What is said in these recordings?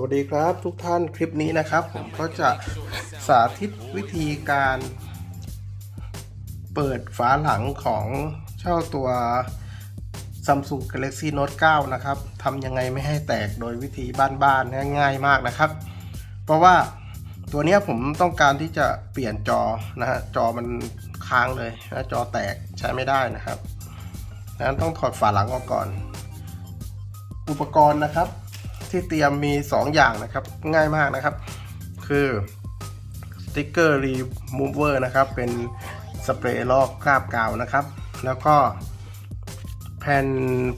วัสดีครับทุกท่านคลิปนี้นะครับ ผมก็จะสาธิตวิธีการ เปิดฝาหลังของเจ้าตัว Samsung Galaxy Note 9 นะครับทำยังไงไม่ให้แตกโดยวิธีบ้านๆง่ายๆมากนะครับ เพราะว่าตัวเนี้ยผมต้องการที่จะเปลี่ยนจอนะฮะจอมันค้างเลยนะจอแตกใช้ไม่ได้นะครับดังนั้นต้องถอดฝาหลังออกก่อน อุปกรณ์นะครับ ที่เตรียมมี 2 อย่างนะครับ ง่ายมากนะครับ คือสติกเกอร์รีมูเวอร์นะครับ เป็นสเปรย์ลอกคราบกาวนะครับ แล้วก็แผ่น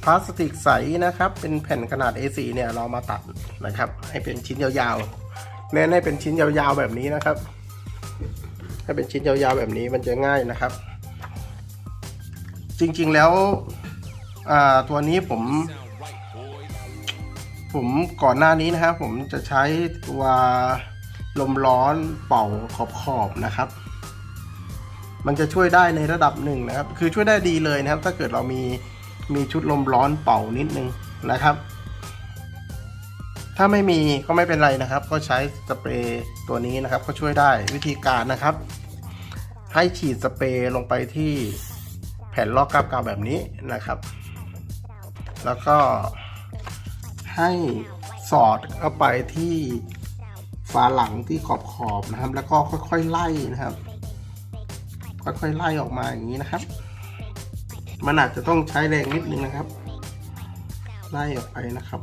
พลาสติกใสนะครับ เป็นแผ่นขนาด A4 เนี่ยเรามาตัดนะครับ ให้เป็นชิ้นยาวๆเน้นให้เป็นชิ้นยาวๆแบบนี้นะครับ ให้เป็นชิ้นยาวๆแบบนี้มันจะง่ายนะครับ จริงๆแล้วตัวนี้ผม ผมก่อนหน้านี้นะครับผมจะใช้ตัวลมร้อนเป่าขอบขอบๆนะครับ มันจะช่วยได้ในระดับหนึ่งนะครับ คือช่วยได้ดีเลยนะครับ ถ้าเกิดเรามีมีชุดลมร้อนเป่านิดนึงนะครับ ถ้าไม่มีก็ไม่เป็นไรนะครับ ก็ใช้สเปรย์ตัวนี้นะครับ ก็ช่วยได้วิธีการนะครับ ให้ฉีดสเปรย์ลงไปที่แผ่นลอกกราบกาวแบบนี้นะครับ แล้วก็ ให้สอดเข้าไปที่ฝาหลังที่ขอบขอบนะครับ แล้วก็ค่อยๆไล่นะครับ ค่อยๆไล่ออกมาอย่างนี้นะครับ มันอาจจะต้องใช้แรงนิดนึงนะครับ ไล่ออกไปนะครับ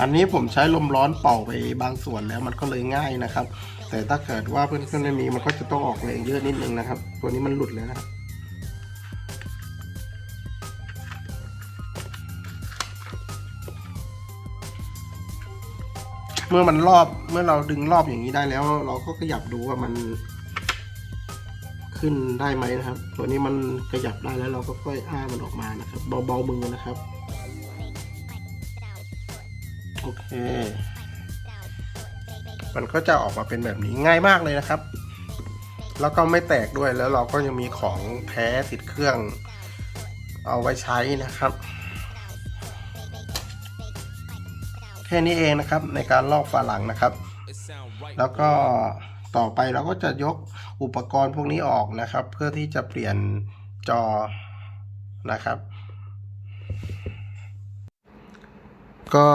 อันนี้ผมใช้ลมร้อนเป่าไปบางส่วนแล้วมันก็เลยง่ายนะครับ แต่ถ้าเกิดว่าเพื่อนๆไม่มีมันก็จะต้องออกแรงเยอะนิดนึงนะครับ ตัวนี้มันหลุดเลยนะครับเมื่อมันรอบเมื่อเราดึงรอบอย่างนี้ได้แล้ว เราก็ขยับดูว่ามัน ขึ้นได้ไหมนะครับ ตัวนี้มันขยับได้แล้วเราก็ค่อยอ้ามันออกมานะครับ เบาๆมือนะครับ โอเค มันก็จะออกมาเป็นแบบนี้ง่ายมากเลยนะครับ แล้วก็ไม่แตกด้วยแล้วเราก็ยังมีของแท้ติดเครื่อง เอาไว้ใช้นะครับ แค่นี้เองนะครับในการลอกฝาหลังนะครับ แล้วก็ต่อไปเราก็จะยกอุปกรณ์พวกนี้ออกนะครับ เพื่อที่จะเปลี่ยนจอนะครับ ก็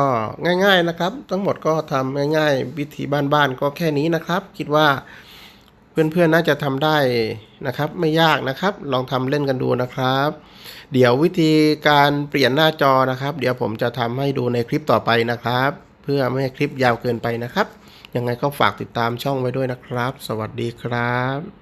ง่าย ๆนะครับ ทั้งหมดก็ทำง่าย ๆ วิธีบ้านๆก็แค่นี้นะครับ คิดว่าเพื่อนๆน่าจะทำได้นะครับ ไม่ยากนะครับ ลองทำเล่นกันดูนะครับ เดี๋ยววิธีการเปลี่ยนหน้าจอนะครับ เดี๋ยวผมจะทำให้ดูในคลิปต่อไปนะครับ เพื่อไม่ให้คลิปยาวเกินไปนะครับ ยังไงก็ฝากติดตามช่องไว้ด้วยนะครับ สวัสดีครับ